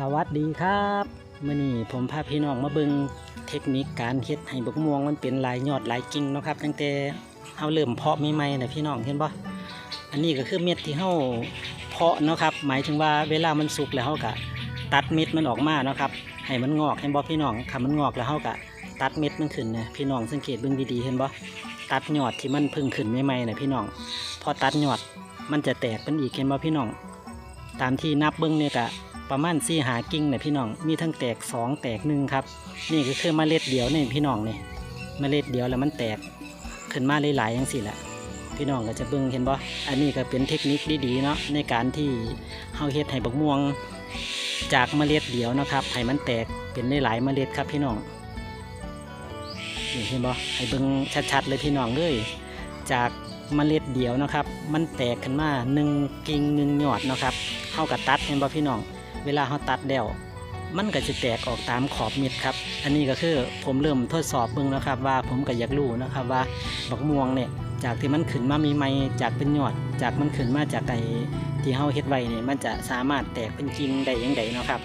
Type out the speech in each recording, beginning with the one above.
สวัสดีครับมื่อนี้ผมพาพี่น้องมาเบิงเทคนิคการเฮ็ดให้บกม่วงมันเป็นลายยอดลายกิ่งนะครับ ตั้งแต่เฮาเริ่มเพาะใหม่ๆนะพี่น้องเห็นบ่อันนี้ก็คือเม็ดที่เฮาเพาะนะครับ หมายถึงว่าเวลามันสุกแล้วเฮาก็ตัดเม็ดมันออกมานะครับ ให้มันงอกเห็นบ่พี่น้องถ้ามันงอกแล้วเฮาก็ตัดเม็ดมันขึ้นนะพี่น้องสังเกตเบิ่งดีๆเห็นบ่ตัดยอดที่มันพิ่งขึ้นใหม่ๆนะพี่น้องพอตัดยอดมันจะแตกเป็นอีกเห็นบ่พี่น้อง ตามที่นับเบิ้งเนี่ยกะ ประมาณสี่หากิ่งเนี่ยพี่น้อง มีทั้งแตกสองแตกหนึ่งครับ นี่ก็คือเมล็ดเดียวเนี่ยพี่น้องเนี่ยเมล็ดเดียวแล้วมันแตกขึ้นมาหลายๆอย่างสิแหละพี่น้องก็จะเบิ้งเห็นบ่อันนี้ก็เป็นเทคนิคดีๆเนาะในการที่เฮาเฮ็ดให้บักม่วงจากเมล็ดเดียวนะครับให้มันแตกเป็นหลายเมล็ดครับพี่น้องนี่เห็นบ่ให้เบิ้งชัดๆเลยพี่น้องเลยจากเมล็ดเดียวนะครับ มันแตกขึ้นมาหนึ่งกิ่งหนึ่งยอดนะครับเฮากับตัดเห็นบ่พี่น้อง เวลาเฮาตัดแล้วมันก็จะแตกออกตามขอบม็ดครับ อันนี้ก็คือผมเริ่มทดสอบเบิ่งนะครับ ว่าผมก็อยากรู้นะครับว่าบักม่วงเนี่ยจากที่มันขึ้นมามีไม้จากเป็นยอด จากมันขึ้นมาจากไอ้ที่เฮาเฮ็ดไว้เนี่ยมันจะสามารถแตกเป็นกิ่งได้ยังไงเนาะครับ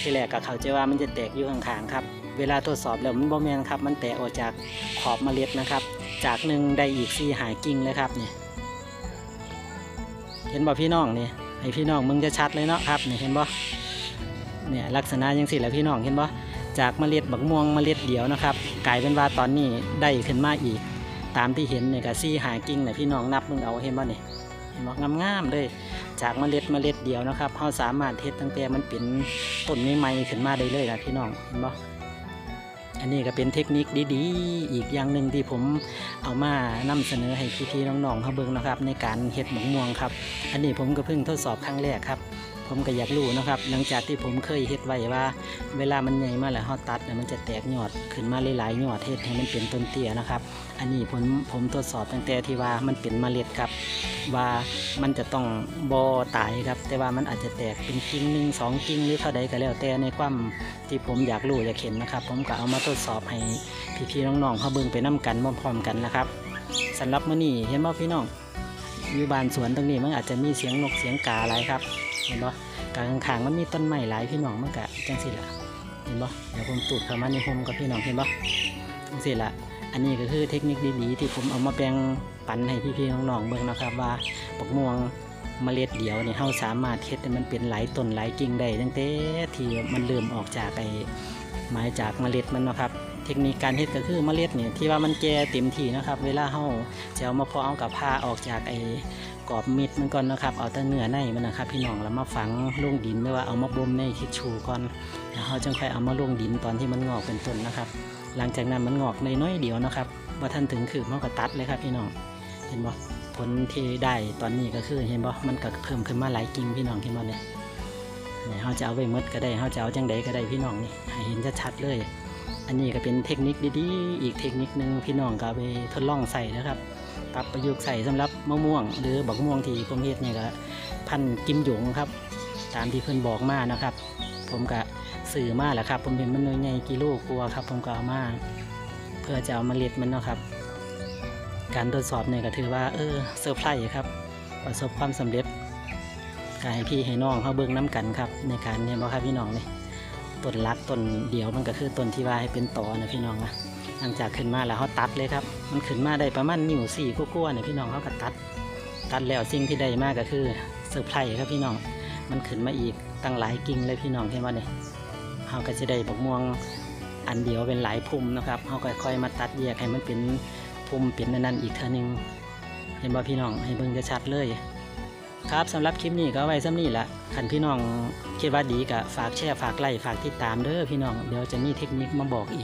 ที่แรกก็เข้าใจว่ามันจะแตกอยู่ข้างๆครับ เวลาทดสอบแล้วมันบ่แม่นครับ มันแตกออกจากขอบเมล็ดนะครับ จากหนึ่งได้อีกสี่หายกิ่งเลยครับเนี่ยเห็นบ่พี่น้องเนี่ย ให้พี่น้องมึงจะชัดเลยเนาะครับนี่เห็นบ่เนี่ยลักษณะยังสิแหละพี่น้องเห็นบ่จากเมล็ดบักม่วงเมล็ดเดียวนะครับกลายเป็นว่าตอนนี้ได้ขึ้นมาอีก ตามที่เห็นเนี่ยก็ซี่หากิ่งเนี่ยพี่น้องนับมึงเอาเห็นบ่นี่ยเห็นบ่งามๆเลยจากเมล็ดเมล็ดเดียวนะครับเราสามารถเฮ็ดตั้งแต่มันเป็นต้นไม้ใหม่ขึ้นมาได้เลยนะพี่น้องเห็นบ่ อันนี้ก็เป็นเทคนิคดีๆ อีกอย่างหนึ่งที่ผมเอามานำเสนอให้พี่ๆน้องๆเขาเบิ่งนะครับ ในการเฮ็ดหมกม่วงครับ อันนี้ผมก็เพิ่งทดสอบครั้งแรกครับ ผมก็อยากรู้นะครับ หลังจากที่ผมเคยเฮ็ดไว้ว่า เวลามันใหญ่มาแล้วเฮาตัดเนี่ยมันจะแตกยอดขึ้นมาหลายๆยอดเฮ็ดให้มันเป็นต้นเตี้ยนะครับ อันนี้ผมผมทดสอบตั้งแต่ที่ว่ามันเป็นเมล็ดครับ ว่ามันจะต้องบอตายครับ แต่ว่ามันอาจจะแตกเป็นกิ่งหนึ่งสองกิ่งหรือเท่าใดก็แล้วแต่ในความที่ผมอยากรู้อยากเห็นนะครับ ผมก็เอามาทดสอบให้พี่ๆน้องๆเขาเบิ่งไปน้กันพร้อมๆกันนะครับสำหรับมื้อนี้เห็นบ่พี่น้องอยู่บ้านสวนตรงนี้มันอาจจะมีเสียงนกเสียงกาหลายครับ เห็นบ่กลางขางๆมันมีต้นไม้หลายพี่น้องมันก็จังสิล่ะเห็นบ่เดี๋ยวผมตูดเข้ามาในโฮมกับพี่น้องเห็นบ่จังสิล่ะอันนี้ก็คือเทคนิคดีๆที่ผมเอามาแบ่งปันให้พี่ๆน้องๆเบิ่งนะครับว่าปักม่วงเมล็ดเดียวเนี่ยเฮาสามารถเฮ็ดให้มันเป็นหลายต้นหลายกิ่งได้ตั้งแต่ที่มันเริ่มออกจากไอ้ไม้จากเมล็ดมันนะครับ เทคนิคการเฮ็ดก็คือเมล็ดเนี่ยที่ว่ามันแก่เต็มที่นะครับ เวลาเฮาจะเอามาพาะเอากับผ้าออกจากไอ้ รอบเม็ดมันก่อนนะครับ เอาแต่เนื้อในมันนะครับ พี่น้องแล้วมาฝังลงดินหรือว่าเอามาบ่มในทิชชู่ก่อนแล้วเฮาจึงค่อยเอามาลงดินตอนที่มันงอกเป็นต้นนะครับ หลังจากนั้นมันงอกในน้อยเดียวนะครับว่าท่านถึงคือมันก็ตัดเลยครับพี่น้องเห็นบ่ผลที่ได้ตอนนี้ก็คือเห็นบ่มันก็เพิ่มขึ้นมาหลายกิ่งพี่น้องเห็นบ่เนี่ยเนี่ยเขาจะเอาไว้มดก็ได้เขาจะเอาจังใดก็ได้พี่น้องนี่เห็นชัดๆเลย อันนี้ก็เป็นเทคนิคดีๆ อีกเทคนิคนึงพี่น้องก็ไปทดลองใส่นะครับ ปรับประยุกต์ใส่สำหรับมะม่วง หรือบักม่วงที่ผมเฮ็ดเนี่ยก็พันกิมหยงครับ ตามที่เพิ่อนบอกมานะครับ ผมก็สื่อมาแหละครับ ผมเห็นมันน้อยใหญ่กิโลกลัวครับ ผมก็เอามาเพื่อจะเอามาเล็ดมันนะครับ การทดสอบเนี่ยก็ถือว่าเออเซอร์ไพรส์ครับ ประสบความสำเร็จกให้พี่ให้น้องเขาเบิ่งน้กันครับ ในการเนี่ยบ่ครับพี่น้องเนี่ยต้นรักต้นเดียวมันก็คือต้นที่ว่าให้เป็นต่อนะพี่น้องนะหลังจากขึ้นมาแล้วเขาตัดเลยครับ มันขึ้นมาได้ประมาณนิ้วสี่กู้ๆเนี่ยพี่น้องเขาก็ตัด ตัดแล้วสิ่งที่ได้มากก็คือเซอร์ไพรส์ครับพี่น้อง มันขึ้นมาอีกตั้งหลายกิ่งเลยพี่น้องเห็นว่าเนี่ยเขาก็จะได้บักม่วงอันเดียวเป็นหลายพุ่มนะครับเขาค่อยๆมาตัดแยกให้มันเป็นพุ่มเป็นนั่นๆอีกเท่านึง เห็นบ่พี่น้องให้เบิ่งจะชัดเลย ครับสำหรับคลิปนี้ก็ไว้ซ้ำนี่แหละคันพี่น้องคิดว่าดีก็ฝากแชร์ฝากไลค์ฝากติดตามเด้อพี่น้องเดี๋ยวจะมีเทคนิคมาบอกอีก